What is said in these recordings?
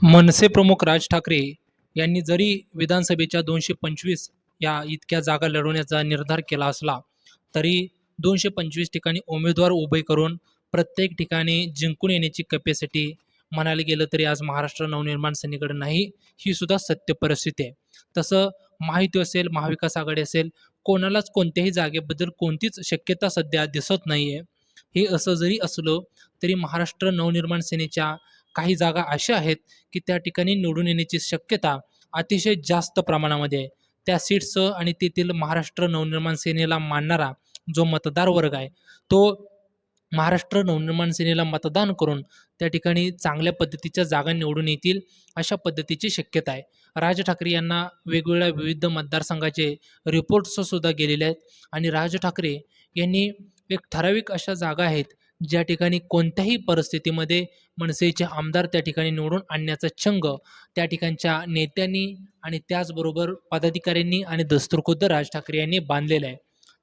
मनसे प्रमुख राज ठाकरे यांनी जरी विधानसभेच्या दोनशे पंचवीस या इतक्या जागा लढवण्याचा निर्धार केला असला तरी दोनशे पंचवीस ठिकाणी उमेदवार उभे करून प्रत्येक ठिकाणी जिंकून येण्याची कॅपॅसिटी म्हणायला गेलं तरी आज महाराष्ट्र नवनिर्माण सेनेकडे नाही ही सुद्धा सत्य परिस्थिती आहे. तसं माहिती असेल महाविकास आघाडी असेल कोणालाच कोणत्याही जागेबद्दल कोणतीच शक्यता सध्या दिसत नाही आहे हे असं जरी असलं तरी महाराष्ट्र नवनिर्माण सेनेच्या काही जागा अशा आहेत की त्या ठिकाणी निवडून येण्याची शक्यता अतिशय जास्त प्रमाणामध्ये आहे. त्या सीट्सचं आणि तेथील महाराष्ट्र नवनिर्माण सेनेला मानणारा जो मतदार वर्ग आहे तो महाराष्ट्र नवनिर्माण सेनेला मतदान करून त्या ठिकाणी चांगल्या पद्धतीच्या जागा निवडून येतील अशा पद्धतीची शक्यता आहे. राज ठाकरे यांना वेगवेगळ्या विविध मतदारसंघाचे रिपोर्ट्ससुद्धा गेलेले आहेत. आणि राज ठाकरे यांनी एक ठराविक अशा जागा आहेत ज्या ठिकाणी कोणत्याही परिस्थितीमध्ये मनसेचे आमदार त्या ठिकाणी निवडून आणण्याचा चंग त्या ठिकाणच्या नेत्यांनी आणि त्याचबरोबर पदाधिकाऱ्यांनी आणि दस्तूरखुद्द राज ठाकरे यांनी बांधलेलं आहे.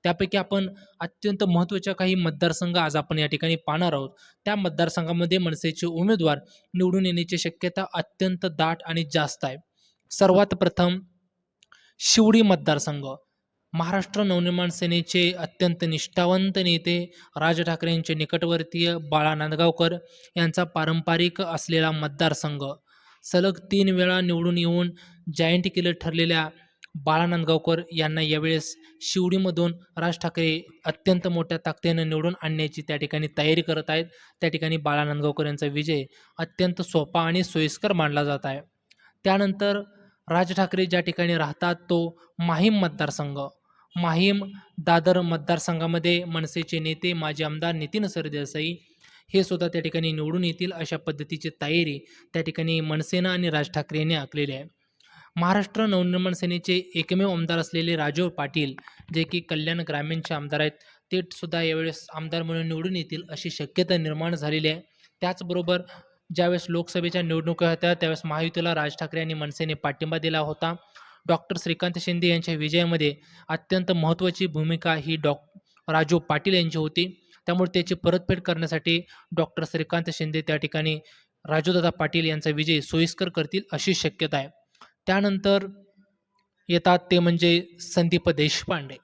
त्यापैकी आपण अत्यंत महत्त्वाच्या काही मतदारसंघ आज आपण या ठिकाणी पाहणार आहोत. त्या मतदारसंघामध्ये मनसेचे उमेदवार निवडून येण्याची शक्यता अत्यंत दाट आणि जास्त आहे. सर्वात प्रथम शिवडी मतदारसंघ. महाराष्ट्र नवनिर्माण सेनेचे अत्यंत निष्ठावंत नेते राज ठाकरेंचे निकटवर्तीय बाळा नांदगावकर यांचा पारंपरिक असलेला मतदारसंघ. सलग तीन वेळा निवडून येऊन जायंट किलर ठरलेल्या बाळा नांदगावकर यांना यावेळेस शिवडीमधून राज ठाकरे अत्यंत मोठ्या ताकदीनं निवडून आणण्याची त्या ठिकाणी तयारी करत आहेत. त्या ठिकाणी बाळा नांदगावकर यांचा विजय अत्यंत सोपा आणि सोयीस्कर मानला जात आहे. त्यानंतर राज ठाकरे ज्या ठिकाणी राहतात तो माहीम मतदारसंघ. माहीम दादर मतदारसंघामध्ये मनसेचे नेते माजी आमदार नितीन सरदेसाई हे सुद्धा त्या ठिकाणी निवडून येतील अशा पद्धतीची तयारी त्या ठिकाणी मनसेना आणि राज ठाकरे यांनी आखलेली आहे. महाराष्ट्र नवनिर्माण सेनेचे एकमेव आमदार असलेले राजू पाटील जे की कल्याण ग्रामीणचे आमदार आहेत ते सुद्धा यावेळेस आमदार म्हणून निवडून येतील अशी शक्यता निर्माण झालेली आहे. त्याचबरोबर ज्यावेळेस लोकसभेच्या निवडणुका होत्या त्यावेळेस महायुतीला राज ठाकरे आणि मनसेने पाठिंबा दिला होता. डॉक्टर श्रीकांत शिंदे यांच्या विजयामध्ये अत्यंत महत्त्वाची भूमिका ही डॉ राजू पाटील यांची होती. त्यामुळे त्याची परतफेड करण्यासाठी डॉक्टर श्रीकांत शिंदे त्या ठिकाणी राजूदादा पाटील यांचा विजय सोयीस्कर करतील अशी शक्यता आहे. त्यानंतर येतात ते म्हणजे संदीप देशपांडे.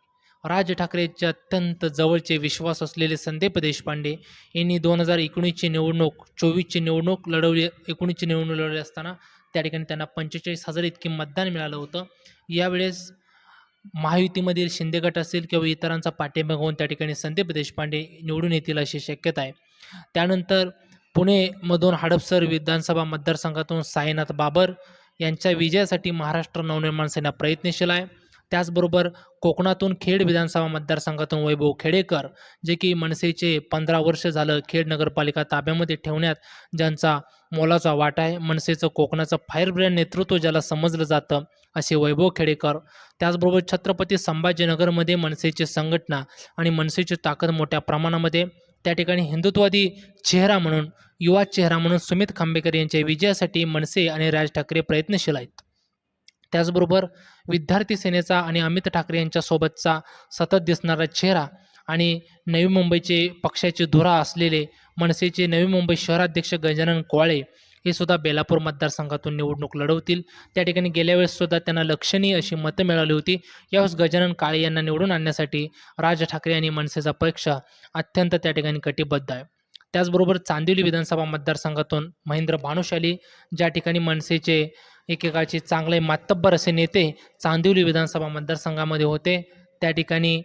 राज ठाकरेचे अत्यंत जवळचे विश्वास असलेले संदीप देशपांडे यांनी दोन हजार एकोणीसची निवडणूक चोवीसची निवडणूक लढवली एकोणीसची निवडणूक लढवली असताना त्या ठिकाणी त्यांना पंचेचाळीस हजार इतके मतदान मिळालं होतं. यावेळेस महायुतीमधील शिंदे गट असेल किंवा इतरांचा पाठिंबा घेऊन त्या ठिकाणी संदीप देशपांडे निवडून येतील अशी शक्यता आहे. त्यानंतर पुणेमधून हडपसर विधानसभा मतदारसंघातून साईनाथ बाबर यांच्या विजयासाठी महाराष्ट्र नवनिर्माण सेना प्रयत्नशील आहे. त्याचबरोबर कोकणातून खेड विधानसभा मतदारसंघातून वैभव खेडेकर जे की मनसेचे पंधरा वर्ष झालं खेड नगरपालिका ताब्यामध्ये ठेवण्यात ज्यांचा मोलाचा वाटा आहे. मनसेचं कोकणाचं फायरब्रँड नेतृत्व ज्याला समजलं जातं असे वैभव खेडेकर. त्याचबरोबर छत्रपती संभाजीनगरमध्ये मनसेची संघटना आणि मनसेची ताकद मोठ्या प्रमाणामध्ये त्या ठिकाणी हिंदुत्ववादी चेहरा म्हणून युवा चेहरा म्हणून सुमित खांबेकर यांच्या विजयासाठी मनसे आणि राज ठाकरे प्रयत्नशील आहेत. त्याचबरोबर विद्यार्थी सेनेचा आणि अमित ठाकरे यांच्यासोबतचा सतत दिसणारा चेहरा आणि नवी मुंबईचे पक्षाचे धुरा असलेले मनसेचे नवी मुंबई शहराध्यक्ष गजानन कोवाळे हे सुद्धा बेलापूर मतदारसंघातून निवडणूक लढवतील. त्या ठिकाणी गेल्या वेळेस सुद्धा त्यांना लक्षणीय अशी मतं मिळाली होती. यावेळेस गजानन काळे यांना निवडून आणण्यासाठी राज ठाकरे आणि मनसेचा पक्ष अत्यंत त्या ठिकाणी कटिबद्ध आहे. त्याचबरोबर चांदिवली विधानसभा मतदारसंघातून महेंद्र भानुशाली ज्या ठिकाणी मनसेचे एकेकाळचे चांगले मातब्बर असे नेते चांदिवली विधानसभा मतदारसंघामध्ये होते. त्या ठिकाणी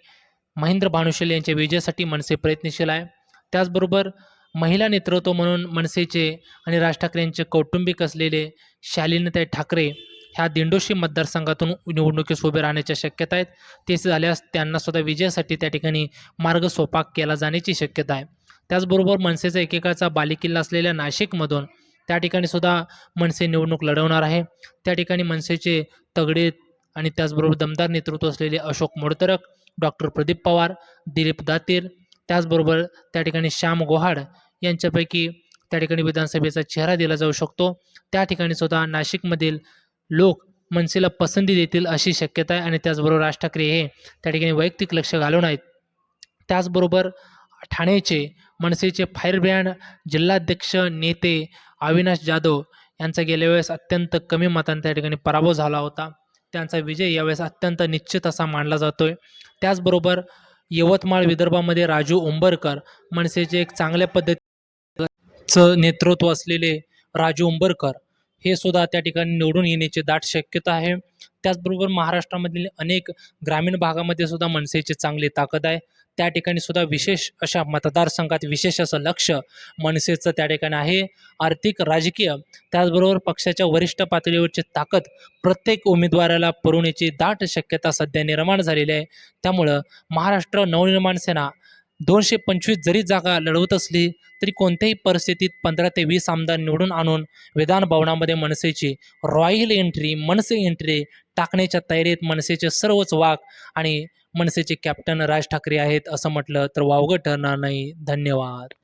महेंद्र भानुशेल यांच्या विजयासाठी मनसे प्रयत्नशील आहे. त्याचबरोबर महिला नेतृत्व म्हणून मनसेचे आणि राज ठाकरे यांचे कौटुंबिक असलेले शालिनीताई ठाकरे ह्या दिंडोशी मतदारसंघातून निवडणुकीस उभे राहण्याच्या शक्यता आहेत. तेच झाल्यास त्यांना सुद्धा विजयासाठी त्या ठिकाणी मार्ग सोपा केला जाण्याची शक्यता आहे. त्याचबरोबर मनसेचा एकेकाचा बालेकिल्ला असलेल्या नाशिकमधून त्या ठिकाणी सुद्धा मनसे निवडणूक लढवणार आहे. त्या ठिकाणी मनसेचे तगडे आणि त्याचबरोबर दमदार नेतृत्व असलेले अशोक मोडतरक डॉक्टर प्रदीप पवार दिलीप दातीर त्याचबरोबर त्या ठिकाणी श्याम गोहाड यांच्यापैकी त्या ठिकाणी विधानसभेचा चेहरा दिला जाऊ शकतो. त्या ठिकाणी सुद्धा नाशिकमधील लोक मनसेला पसंती देतील अशी शक्यता आहे आणि त्याचबरोबर राज ठाकरे हे त्या ठिकाणी वैयक्तिक लक्ष घालून आहेत. त्याचबरोबर ठाण्याचे मनसेचे फायरब्रँड जिल्हाध्यक्ष नेते अविनाश जाधव यांचा गेल्या वेळेस अत्यंत कमी मतांनी त्या ठिकाणी पराभव झाला होता. त्यांचा विजय यावेळेस अत्यंत निश्चित असा मानला जातोय. त्याचबरोबर यवतमाळ विदर्भामध्ये राजू उंबरकर मनसेचे एक चांगल्या पद्धतीचं नेतृत्व असलेले राजू उंबरकर हे सुद्धा त्या ठिकाणी निवडून येण्याची दाट शक्यता आहे. त्याचबरोबर महाराष्ट्रामधील अनेक ग्रामीण भागामध्ये सुद्धा मनसेची चांगली ताकद आहे. त्या ठिकाणी सुद्धा विशेष अशा मतदारसंघात विशेष असं लक्ष मनसेचं त्या ठिकाणी आहे. आर्थिक राजकीय त्याचबरोबर पक्षाच्या वरिष्ठ पातळीवरची ताकद प्रत्येक उमेदवाराला पुरवण्याची दाट शक्यता सध्या निर्माण झालेली आहे. त्यामुळं महाराष्ट्र नवनिर्माण सेना दोनशे पंचवीस जरी जागा लढवत असली तरी कोणत्याही परिस्थितीत पंधरा ते वीस आमदार निवडून आणून विधान भवनामध्ये मनसेची रॉयल एंट्री मनसे एंट्री टाकण्याच्या तयारीत मनसेचे सर्वच वाक आणि मनसेचे कॅप्टन राज ठाकरे आहेत असं म्हटलं तर वावगं ठरणार नाही. धन्यवाद.